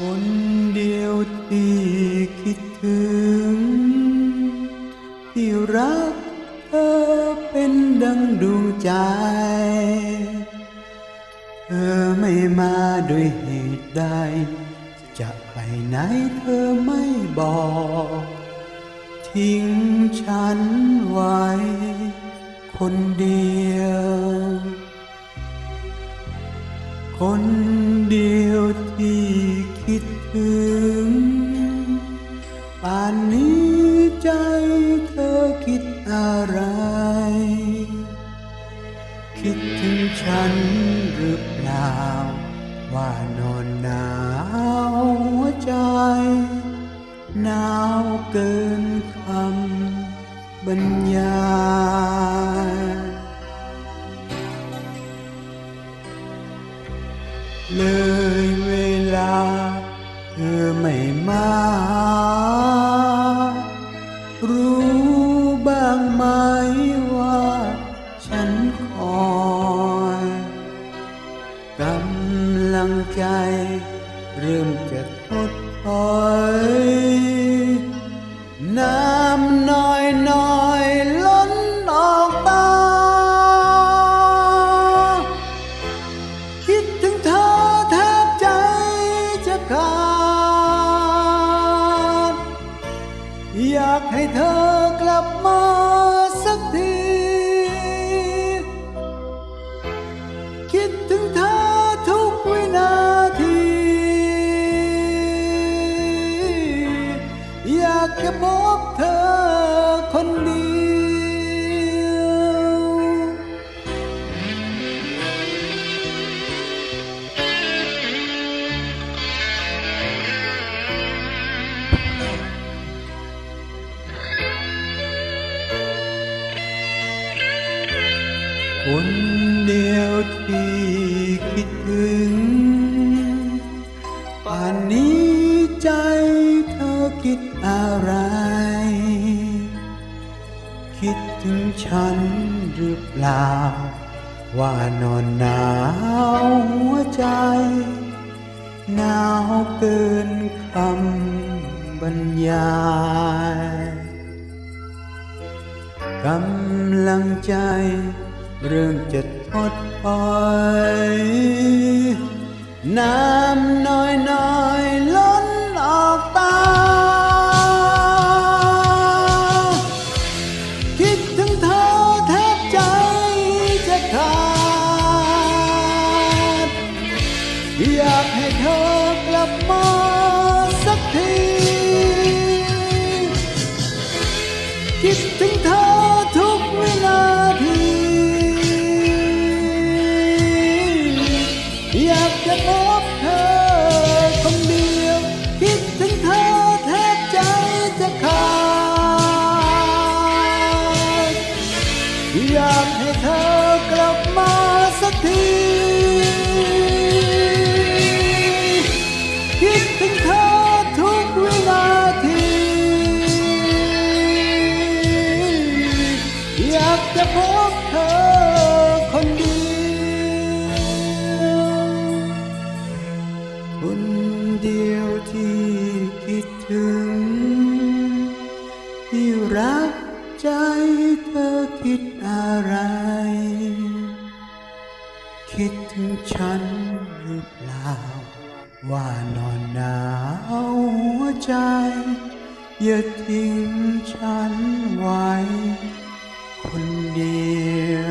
คนเดียวที่คิดถึง ที่รักเธอเป็นดังดวงใจ เธอไม่มาด้วยเหตุใด จะไปไหนเธอไม่บอก ทิ้งฉันไว้ คนเดียว คนเดียวานนี้ใจเธอคิดอะไร คิดถึงฉันหรือเปล่า ว่านอนหนาวหัวใจ หนาวเกินคำบรรยายเลยเวลา เธอไม่มา ว่าฉันคอยกำลังใจ เริ่มจะทดถอยน้ำน้อยน้อยล้นออกตา คิดถึงเธอแทบใจจะขาด อยากให้เธอกลับมา คนเดียวคนเดียวที่คิดถึง ป่านนี้ใจเธอคิดอะไร ถึงฉันหรือเปล่า ว่านอนหนาวหัวใจ หนาวเกินคำบรรยายกำลังใจ เริ่มจะทดถอยน้ำ เธอกลับมา จะพบเธอคนเดียวคนเดียวที่คิดถึง ที่รักใจเธอคิดอะไร คิดถึงฉันหรือเปล่า ว่านอนหนาวหัวใจ อย่าทิ้งฉันไว้ near.